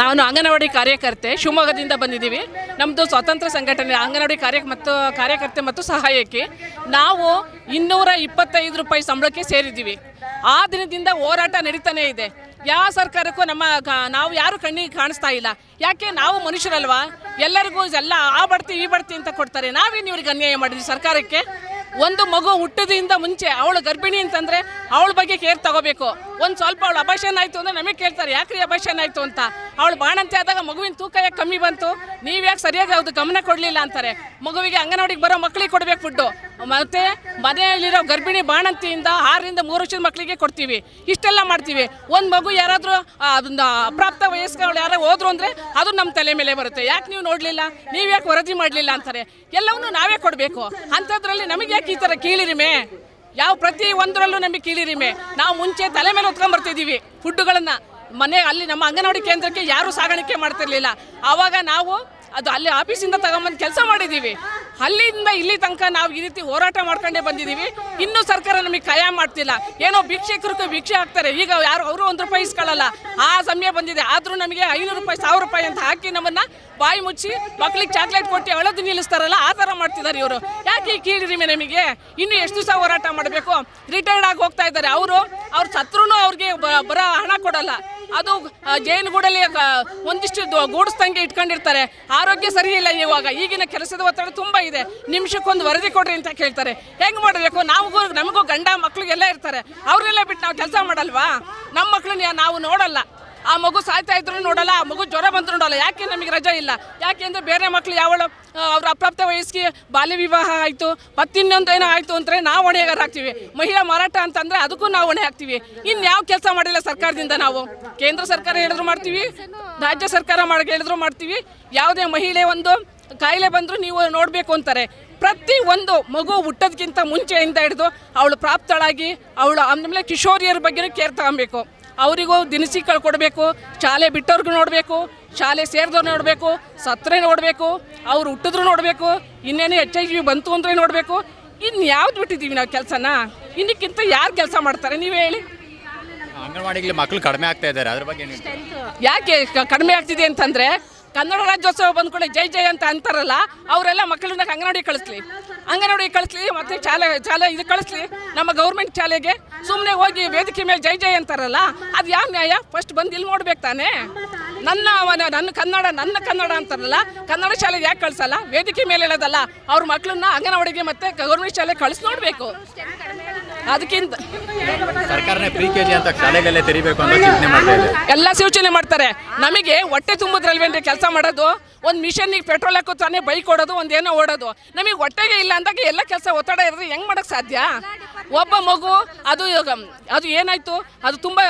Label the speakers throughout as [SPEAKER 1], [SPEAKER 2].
[SPEAKER 1] ನಾನು ಅಂಗನವಾಡಿ ಕಾರ್ಯಕರ್ತೆ ಶಿವಮೊಗ್ಗದಿಂದ ಬಂದಿದ್ದೀವಿ. ನಮ್ಮದು ಸ್ವಾತಂತ್ರ್ಯ ಸಂಘಟನೆ ಅಂಗನವಾಡಿ ಕಾರ್ಯ ಮತ್ತು ಕಾರ್ಯಕರ್ತೆ ಮತ್ತು ಸಹಾಯಕಿ. ನಾವು ಇನ್ನೂರ ಇಪ್ಪತ್ತೈದು ರೂಪಾಯಿ ಸಂಬಳಕ್ಕೆ ಸೇರಿದ್ದೀವಿ. ಆ ದಿನದಿಂದ ಹೋರಾಟ ನಡೀತಾನೇ ಇದೆ. ಯಾವ ಸರ್ಕಾರಕ್ಕೂ ನಮ್ಮ ನಾವು ಯಾರು ಕಣ್ಣಿಗೆ ಕಾಣಿಸ್ತಾ ಇಲ್ಲ. ಯಾಕೆ ನಾವು ಮನುಷ್ಯರಲ್ವಾ? ಎಲ್ಲರಿಗೂ ಎಲ್ಲ ಆ ಬಡ್ತಿ ಈ ಬಡ್ತಿ ಅಂತ ಕೊಡ್ತಾರೆ. ನಾವೇನು ಇವ್ರಿಗೆ ಅನ್ಯಾಯ ಮಾಡಿದ್ವಿ ಸರ್ಕಾರಕ್ಕೆ? ಒಂದು ಮಗು ಹುಟ್ಟೋದ್ರಿಂದ ಮುಂಚೆ ಅವಳು ಗರ್ಭಿಣಿ ಅಂತಂದರೆ ಅವಳ ಬಗ್ಗೆ ಕೇರ್ ತಗೋಬೇಕು. ಒಂದು ಸ್ವಲ್ಪ ಅವಳು ಅಭಾಷಣ ಆಯಿತು ಅಂದರೆ ನಮಗೆ ಕೇಳ್ತಾರೆ, ಯಾಕ್ರಿ ಅಭಾಷಣ ಆಯಿತು ಅಂತ? ಅವಳು ಬಾಣಂತೆ ಆದಾಗ ಮಗುವಿನ ತೂಕ ಯಾಕೆ ಕಮ್ಮಿ ಬಂತು? ನೀವು ಯಾಕೆ ಸರಿಯಾಗಿ ಅವ್ರದ್ದು ಗಮನ ಕೊಡಲಿಲ್ಲ ಅಂತಾರೆ. ಮಗುವಿಗೆ ಅಂಗನವಾಡಿಗೆ ಬರೋ ಮಕ್ಕಳಿಗೆ ಕೊಡಬೇಕು ಫುಡ್ಡು. ಮತ್ತು ಮನೆಯಲ್ಲಿರೋ ಗರ್ಭಿಣಿ ಬಾಣಂತಿಯಿಂದ ಆರರಿಂದ ಮೂರು ವರ್ಷದ ಮಕ್ಕಳಿಗೆ ಕೊಡ್ತೀವಿ. ಇಷ್ಟೆಲ್ಲ ಮಾಡ್ತೀವಿ. ಒಂದು ಮಗು ಯಾರಾದರೂ ಅದನ್ನ ಅಪ್ರಾಪ್ತ ವಯಸ್ಕರು ಯಾರೋ ಹೋದ್ರು ಅಂದರೆ ಅದು ನಮ್ಮ ತಲೆ ಮೇಲೆ ಬರುತ್ತೆ. ಯಾಕೆ ನೀವು ನೋಡಲಿಲ್ಲ? ನೀವು ಯಾಕೆ ವರದಿ ಮಾಡಲಿಲ್ಲ ಅಂತಾರೆ. ಎಲ್ಲವನ್ನೂ ನಾವೇ ಕೊಡಬೇಕು. ಅಂಥದ್ರಲ್ಲಿ ನಮಗೆ ಯಾಕೆ ಈ ಥರ ಕೀಳಿರಿಮೆ? ಯಾವ ಪ್ರತಿ ಒಂದರಲ್ಲೂ ನಮಗೆ ಕೀಳಿರಿಮೆ. ನಾವು ಮುಂಚೆ ತಲೆ ಮೇಲೆ ಹೊತ್ಕೊಂಡ್ಬರ್ತಿದ್ದೀವಿ ಫುಡ್ಡುಗಳನ್ನು ಮನೆ, ಅಲ್ಲಿ ನಮ್ಮ ಅಂಗನವಾಡಿ ಕೇಂದ್ರಕ್ಕೆ ಯಾರೂ ಸಾಗಾಣಿಕೆ ಮಾಡ್ತಿರ್ಲಿಲ್ಲ. ಆವಾಗ ನಾವು ಅದು ಅಲ್ಲಿ ಆಫೀಸಿಂದ ತಗೊಂಬಂದು ಕೆಲಸ ಮಾಡಿದ್ದೀವಿ. ಅಲ್ಲಿಂದ ಇಲ್ಲಿ ತನಕ ನಾವು ಈ ರೀತಿ ಹೋರಾಟ ಮಾಡ್ಕೊಂಡೇ ಬಂದಿದ್ದೀವಿ. ಇನ್ನೂ ಸರ್ಕಾರ ನಮಗೆ ಕಯ ಮಾಡ್ತಿಲ್ಲ. ಏನೋ ಭಿಕ್ಷಕರಿಗೆ ಭಿಕ್ಷೆ ಹಾಕ್ತಾರೆ. ಈಗ ಯಾರು ಅವರು ಒಂದು ರೂಪಾಯಿ ಇಸ್ಕೊಳ್ಳಲ್ಲ. ಆ ಸಮಯ ಬಂದಿದೆ. ಆದರೂ ನಮಗೆ ಐನೂರು ರೂಪಾಯಿ, ಸಾವಿರ ರೂಪಾಯಿ ಅಂತ ಹಾಕಿ ನಮ್ಮನ್ನು ಬಾಯಿ ಮುಚ್ಚಿ ಮಕ್ಳಿಗೆ ಚಾಕ್ಲೇಟ್ ಕೊಟ್ಟು ಅಳದು ನಿಲ್ಲಿಸ್ತಾರಲ್ಲ, ಆ ಥರ ಮಾಡ್ತಿದ್ದಾರೆ ಇವರು. ಯಾಕೆ ಈ ಕೀಳಿರಿಮೆ ನಮಗೆ? ಇನ್ನು ಎಷ್ಟು ದಿವಸ ಹೋರಾಟ ಮಾಡಬೇಕು? ರಿಟೈರ್ಡ್ ಆಗಿ ಹೋಗ್ತಾ ಇದ್ದಾರೆ. ಅವರು, ಅವ್ರು ಸತ್ರೂ ಅವ್ರಿಗೆ ಬರೋ ಹಣ ಕೊಡಲ್ಲ. ಅದು ಜೇನುಗೂಡಲ್ಲಿ ಒಂದಿಷ್ಟು ಗೂಡಿಸ್ದಂಗೆ ಇಟ್ಕೊಂಡಿರ್ತಾರೆ. ಆರೋಗ್ಯ ಸರಿ ಇಲ್ಲ ಇವಾಗ. ಈಗಿನ ಕೆಲಸದ ಒತ್ತಡ ತುಂಬ ಇದೆ. ನಿಮಿಷಕ್ಕೊಂದು ವರದಿ ಕೊಡ್ರಿ ಅಂತ ಕೇಳ್ತಾರೆ. ಹೆಂಗೆ ಮಾಡಬೇಕು? ನಮಗೂ ನಮಗೂ ಗಂಡ ಮಕ್ಳಿಗೆಲ್ಲ ಇರ್ತಾರೆ. ಅವರೆಲ್ಲ ಬಿಟ್ಟು ನಾವು ಕೆಲಸ ಮಾಡಲ್ವಾ? ನಮ್ಮ ಮಕ್ಕಳನ್ನ ನಾವು ನೋಡಲ್ಲ. ಆ ಮಗು ಸಾಯ್ತಾ ಇದ್ರು ನೋಡಲ್ಲ, ಆ ಮಗು ಜ್ವರ ಬಂದ್ರು ನೋಡಲ್ಲ, ಯಾಕೆ ನಮಗೆ ರಜೆ ಇಲ್ಲ? ಯಾಕೆ ಅಂದರೆ ಬೇರೆ ಮಕ್ಳು ಯಾವಳು ಅವ್ರ ಅಪ್ರಾಪ್ತ ವಯಸ್ಸಿಗೆ ಬಾಲ್ಯ ವಿವಾಹ ಆಯಿತು, ಮತ್ತಿನ್ನೊಂದು ಏನೋ ಆಯಿತು ಅಂದರೆ ನಾವು ಹೊಣೆಗಾರ ಹಾಕ್ತೀವಿ ಮಹಿಳಾ ಮಾರಾಟ ಅಂತಂದರೆ ಅದಕ್ಕೂ ನಾವು ಹೊಣೆ ಹಾಕ್ತೀವಿ ಇನ್ನು ಯಾವ ಕೆಲಸ ಮಾಡಿಲ್ಲ ಸರ್ಕಾರದಿಂದ ನಾವು? ಕೇಂದ್ರ ಸರ್ಕಾರ ಹೇಳಿದ್ರು ಮಾಡ್ತೀವಿ, ರಾಜ್ಯ ಸರ್ಕಾರ ಮಾಡಿ, ಹೇಳಿದ್ರು ಮಾಡ್ತೀವಿ. ಯಾವುದೇ ಮಹಿಳೆ ಒಂದು ಕಾಯಿಲೆ ಬಂದರೂ ನೀವು ನೋಡಬೇಕು ಅಂತಾರೆ. ಪ್ರತಿ ಒಂದು ಮಗು ಹುಟ್ಟೋದಕ್ಕಿಂತ ಮುಂಚೆಯಿಂದ ಹಿಡಿದು ಅವಳು ಪ್ರಾಪ್ತಳಾಗಿ, ಅವಳು ಆಮೇಲೆ ಕಿಶೋರಿಯರ ಬಗ್ಗೆ ಕೇರ್ ತಗೊಬೇಕು. ಅವರಿಗೂ ದಿನಸಿ ಕೊಡಬೇಕು ಶಾಲೆ ಬಿಟ್ಟವ್ರಿಗೂ ನೋಡಬೇಕು ಶಾಲೆ ಸೇರಿದವ್ರು ನೋಡಬೇಕು ಸತ್ತರೆ ನೋಡಬೇಕು ಅವ್ರು ಹುಟ್ಟಿದ್ರು ನೋಡಬೇಕು ಇನ್ನೇನು ಎಚ್ ಐ ವಿ ಬಂತು ಅಂದ್ರೆ ನೋಡಬೇಕು. ಇನ್ನು ಯಾವ್ದು ಬಿಟ್ಟಿದ್ದೀವಿ ನಾವು ಕೆಲಸನ? ಇನ್ನಕ್ಕಿಂತ ಯಾರು ಕೆಲಸ ಮಾಡ್ತಾರೆ? ನೀವು ಹೇಳಿ.
[SPEAKER 2] ಅಂಗನವಾಡಿಗೆ ಮಕ್ಕಳು ಕಡಿಮೆ ಆಗ್ತಾ ಇದ್ದಾರೆ. ಅದ್ರ ಬಗ್ಗೆ
[SPEAKER 1] ಯಾಕೆ ಕಡಿಮೆ ಆಗ್ತಿದೆ ಅಂತಂದರೆ ಕನ್ನಡ ರಾಜ್ಯೋತ್ಸವ ಬಂದ್ಕೊಳ್ಳಿ ಜೈ ಜೈ ಅಂತ ಅಂತಾರಲ್ಲ ಅವರೆಲ್ಲ ಮಕ್ಕಳನ್ನ ಅಂಗನವಾಡಿ ಕಳಿಸ್ಲಿ. ಅಂಗನವಾಡಿ ಕಳಿಸ್ಲಿ ಮತ್ತೆ ಶಾಲೆ ಶಾಲೆ ಇದು ಕಳಿಸ್ಲಿ. ನಮ್ಮ ಗೌರ್ಮೆಂಟ್ ಶಾಲೆಗೆ ಸುಮ್ಮನೆ ಹೋಗಿ ವೇದಿಕೆ ಮೇಲೆ ಜೈ ಜೈ ಅಂತಾರಲ್ಲ ಅದು ಯಾವ ನ್ಯಾಯ? ಫಸ್ಟ್ ಬಂದು ಇಲ್ಲಿ ನೋಡ್ಬೇಕು ತಾನೇ. ನನ್ನ ಅವನ- ನನ್ನ ಕನ್ನಡ ನನ್ನ ಕನ್ನಡ ಅಂತಾರಲ್ಲ ಕನ್ನಡ ಶಾಲೆಗೆ ಯಾಕೆ ಕಳಿಸಲ್ಲ? ವೇದಿಕೆ ಮೇಲೆ ಹೇಳೋದಲ್ಲ ಅವ್ರ ಮಕ್ಕಳನ್ನ ಅಂಗನವಾಡಿಗೆ ಮತ್ತೆ ಗೌರ್ಮೆಂಟ್ ಶಾಲೆ ಕಳಿಸಿ ನೋಡಬೇಕು. ಅದಕ್ಕಿಂತ ಎಲ್ಲ ಸೂಚನೆ ಮಾಡ್ತಾರೆ. ನಮಗೆ ಹೊಟ್ಟೆ ತುಂಬುದ್ರಲ್ವೇನ್ರಿ ಕೆಲಸ ಮಾಡೋದು? ಒಂದು ಮಿಷನ್ನಿಗೆ ಪೆಟ್ರೋಲ್ ಹಾಕೋ ತಾನೇ ಬೈಕ್ ಓಡೋದು ಒಂದು ಏನೋ ಓಡೋದು. ನಮಗೆ ಹೊಟ್ಟೆಗೆ ಇಲ್ಲ ಅಂದಾಗ ಎಲ್ಲ ಕೆಲಸ ಒತ್ತಡ ಇರೋದು ಹೆಂಗೆ ಮಾಡೋಕ್ಕೆ ಸಾಧ್ಯ? ಒಬ್ಬ ಮಗು, ಅದು ಅದು ಏನಾಯಿತು? ಅದು ತುಂಬ,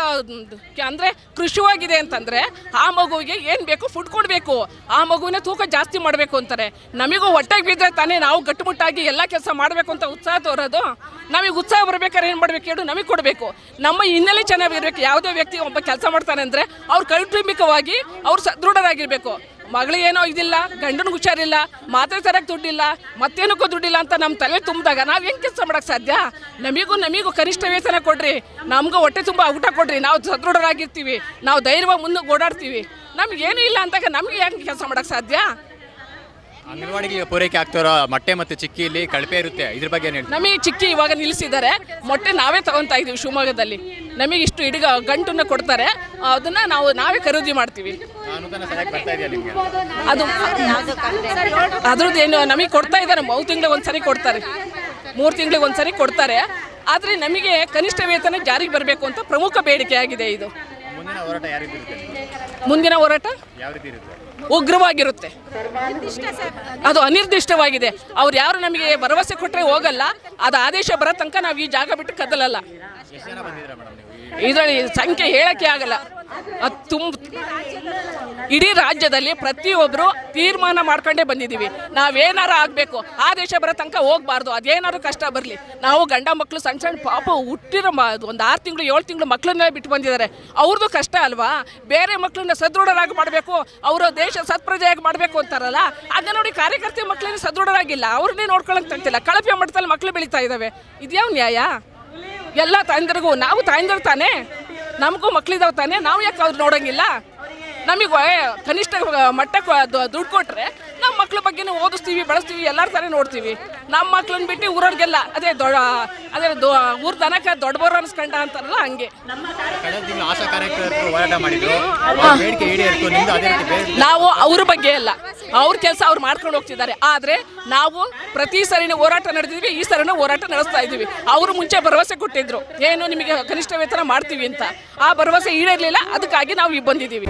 [SPEAKER 1] ಅಂದರೆ ಕೃಷಿವಾಗಿದೆ ಅಂತಂದರೆ ಆ ಮಗುವಿಗೆ ಏನು ಬೇಕು? ಫುಡ್ ಕೊಡಬೇಕು. ಆ ಮಗುವಿನ ತೂಕ ಜಾಸ್ತಿ ಮಾಡಬೇಕು ಅಂತಾರೆ. ನಮಗೂ ಹೊಟ್ಟೆಗೆ ಬಿದ್ದರೆ ತಾನೇ ನಾವು ಗಟ್ಟುಮುಟ್ಟಾಗಿ ಎಲ್ಲ ಕೆಲಸ ಮಾಡಬೇಕು ಅಂತ ಉತ್ಸಾಹ ತೋರೋದು. ನಮಗೆ ಉತ್ಸಾಹ ಬರ್ಬೇಕಾದ್ರೆ ಏನು ಮಾಡ್ಬೇಕು ಹೇಳು? ನಮಗೆ ಕೊಡಬೇಕು. ನಮ್ಮ ಹಿನ್ನೆಲೆ ಚೆನ್ನಾಗಿರ್ಬೇಕು. ಯಾವುದೇ ವ್ಯಕ್ತಿ ಒಬ್ಬ ಕೆಲಸ ಮಾಡ್ತಾನೆ ಅಂದರೆ ಅವ್ರು ಕೌಟುಂಬಿಕವಾಗಿ ಅವ್ರು ಸದೃಢರಾಗಿರಬೇಕು. ಮಗಳಿಗೇನೋ ಇದಿಲ್ಲ, ಗಂಡನಿಗೆ ಹುಷಾರಿಲ್ಲ, ಮಾತ್ರೆ ತರಕ್ಕೆ ದುಡ್ಡಿಲ್ಲ, ಮತ್ತೇನಕ್ಕೂ ದುಡ್ಡಿಲ್ಲ ಅಂತ ನಮ್ಮ ತಲೆ ತುಂಬಿದಾಗ ನಾವು ಹೆಂಗೆ ಕೆಲಸ ಮಾಡೋಕ್ಕೆ ಸಾಧ್ಯ? ನಮಗೂ ನಮಗೂ ಕನಿಷ್ಠ ವೇತನ ಕೊಡ್ರಿ, ನಮಗೂ ಹೊಟ್ಟೆ ತುಂಬ ಊಟ ಕೊಡ್ರಿ, ನಾವು ಸದೃಢರಾಗಿರ್ತೀವಿ, ನಾವು ಧೈರ್ಯವಾಗಿ ಮುಂದೆ ಓಡಾಡ್ತೀವಿ. ನಮಗೇನು ಇಲ್ಲ ಅಂದಾಗ ನಮಗೆ ಹೆಂಗೆ ಕೆಲಸ ಮಾಡೋಕ್ಕೆ ಸಾಧ್ಯ?
[SPEAKER 2] ಅಂಗನವಾಡಿಗೆ ಪೂರೈಕೆ ಆಗ್ತಿರೋ ಮೊಟ್ಟೆ ಮತ್ತು ಚಿಕ್ಕಿಯಲ್ಲಿ ಕಳಪೆ ಇರುತ್ತೆ. ಇದ್ರ ಬಗ್ಗೆ ಏನು ಹೇಳ್ತೀವಿ
[SPEAKER 1] ನಮಗೆ ಚಿಕ್ಕಿ ಇವಾಗ ನಿಲ್ಲಿಸಿದ್ದಾರೆ. ಮೊಟ್ಟೆ ನಾವೇ ತಗೊತಾ ಇದೀವಿ ಶಿವಮೊಗ್ಗದಲ್ಲಿ. ನಮಗೆ ಇಷ್ಟು ಹಿಡಿಗ ಗಂಟನ್ನ ಕೊಡ್ತಾರೆ. ಅದನ್ನ ನಾವು ನಾವೇ ಖರೀದಿ ಮಾಡ್ತೀವಿ.
[SPEAKER 2] ಅನುದಾನ ಸರಿಯಾಗಿ ಬರ್ತಾ ಇದೆಯಾ ನಿಮಗೆ?
[SPEAKER 1] ಅದು ಅದ್ರದ್ದು ಏನು ನಮಗೆ ಕೊಡ್ತಾ ಇದ್ದಾರೆ. ಮೂರು ತಿಂಗಳಿಗೆ ಒಂದ್ಸರಿ ಕೊಡ್ತಾರೆ. ಮೂರು ತಿಂಗಳಿಗೆ ಒಂದ್ಸರಿ ಕೊಡ್ತಾರೆ. ಆದರೆ ನಮಗೆ ಕನಿಷ್ಠ ವೇತನ ಜಾರಿಗೆ ಬರಬೇಕು ಅಂತ ಪ್ರಮುಖ ಬೇಡಿಕೆ ಆಗಿದೆ ಇದು.
[SPEAKER 2] ಮುಂದಿನ ಹೋರಾಟ
[SPEAKER 1] ಮುಂದಿನ ಹೋರಾಟ?
[SPEAKER 2] ಯಾವ ರೀತಿ ಇರುತ್ತೆ?
[SPEAKER 1] ಉಗ್ರವಾಗಿರುತ್ತೆ. ಅದು ಅನಿರ್ದಿಷ್ಟವಾಗಿದೆ. ಅವ್ರು ಯಾರು ನಮಗೆ ಭರವಸೆ ಕೊಟ್ಟರೆ ಹೋಗಲ್ಲ. ಅದು ಆದೇಶ ಬರೋ ತನಕ ನಾವು ಈ ಜಾಗ ಬಿಟ್ಟು ಕದಲಲ್ಲ. ಇದರಲ್ಲಿ ಸಂಖ್ಯೆ ಹೇಳಕ್ಕೆ ಆಗಲ್ಲ. ಅದು ತುಂಬ ಇಡೀ ರಾಜ್ಯದಲ್ಲಿ ಪ್ರತಿಯೊಬ್ಬರು ತೀರ್ಮಾನ ಮಾಡ್ಕೊಂಡೇ ಬಂದಿದ್ದೀವಿ. ನಾವೇನಾರು ಆಗಬೇಕು, ಆ ದೇಶ ಬರೋ ತನಕ ಹೋಗ್ಬಾರ್ದು, ಅದೇನಾದ್ರು ಕಷ್ಟ ಬರಲಿ. ನಾವು ಗಂಡ ಮಕ್ಕಳು ಸಣ್ಣ ಸಣ್ಣ ಪಾಪ ಹುಟ್ಟಿರೋ ಒಂದು ಆರು ತಿಂಗಳು, ಏಳು ತಿಂಗಳು ಮಕ್ಕಳನ್ನೇ ಬಿಟ್ಟು ಬಂದಿದ್ದಾರೆ. ಅವ್ರದ್ದು ಕಷ್ಟ ಅಲ್ವಾ? ಬೇರೆ ಮಕ್ಕಳನ್ನ ಸದೃಢರಾಗಿ ಮಾಡಬೇಕು, ಅವರು ದೇಶ ಸತ್ಪ್ರಜೆಯಾಗಿ ಮಾಡಬೇಕು ಅಂತಾರಲ್ಲ ಅದೇ ನೋಡಿ ಕಾರ್ಯಕರ್ತೆ ಮಕ್ಕಳನ್ನ ಸದೃಢರಾಗಿಲ್ಲ. ಅವ್ರನ್ನೇ ನೋಡ್ಕೊಳಕ್ ತಂತಿಲ್ಲ ಕಳಪೆ ಮಟ್ಟದಲ್ಲಿ ಮಕ್ಕಳು ಬೆಳೀತಾ ಇದ್ದಾವೆ ಇದ್ಯಾವ ನ್ಯಾಯ? ಎಲ್ಲ ತಾಯಂದಿರಿಗೂ, ನಾವು ತಾಯಂದಿರು ತಾನೇ? ನಮಗೂ ಮಕ್ಳಿದಾವೆ ತಾನೇ? ನಾವು ಯಾಕೆ ಅವ್ರು ನೋಡೋಂಗಿಲ್ಲ? ನಮಗೆ ಕನಿಷ್ಠ ಮಟ್ಟಕ್ಕೆ ದುಡ್ಡು ಕೊಟ್ಟರೆ ನಮ್ಮ ಮಕ್ಳ ಬಗ್ಗೆ ಓದಿಸ್ತೀವಿ ಬೆಳೆಸ್ತೀವಿ ಎಲ್ಲರ ಥರ ನೋಡ್ತೀವಿ. ನಮ್ಮ ಮಕ್ಳನ್ನ ಬಿಟ್ಟು ಊರವ್ರಿಗೆಲ್ಲ ಅದೇ ದೊಡ್ಡ ಅದೇ ದೊ ಊರ್ ತನಕ ದೊಡ್ಡ ಬೋರ್ ಅನ್ಸ್ಕೊಂಡ ಅಂತಾರಲ್ಲ ಹಂಗೆ.
[SPEAKER 2] ಕಳೆದ ತಿಂಗಳು ಆಶಾ ಕಾರ್ಯಕರ್ತರು ಹೋರಾಟ ಮಾಡಿದ್ರು. ಅವ್ರ ಬೇಡಿಕೆ ಈಡೇರಿತು ನಿಮ್ದು ಅದೇ ರೀತಿ ಬೇರೆ
[SPEAKER 1] ನಾವು ಅವ್ರ ಬಗ್ಗೆ ಅಲ್ಲ ಅವ್ರ ಕೆಲಸ ಅವ್ರು ಮಾಡ್ಕೊಂಡು ಹೋಗ್ತಿದ್ದಾರೆ. ಆದರೆ ನಾವು ಪ್ರತಿ ಸರಿನೂ ಹೋರಾಟ ನಡೆದಿದ್ವಿ ಈ ಸರಿನೂ ಹೋರಾಟ ನಡೆಸ್ತಾ ಇದ್ದೀವಿ. ಅವರು ಮುಂಚೆ ಭರವಸೆ ಕೊಟ್ಟಿದ್ರು ಏನು ನಿಮಗೆ ಕನಿಷ್ಠ ವೇತನ ಮಾಡ್ತೀವಿ ಅಂತ. ಆ ಭರವಸೆ ಈಡೇರಲಿಲ್ಲ ಅದಕ್ಕಾಗಿ ನಾವು ಈಗ ಬಂದಿದ್ದೀವಿ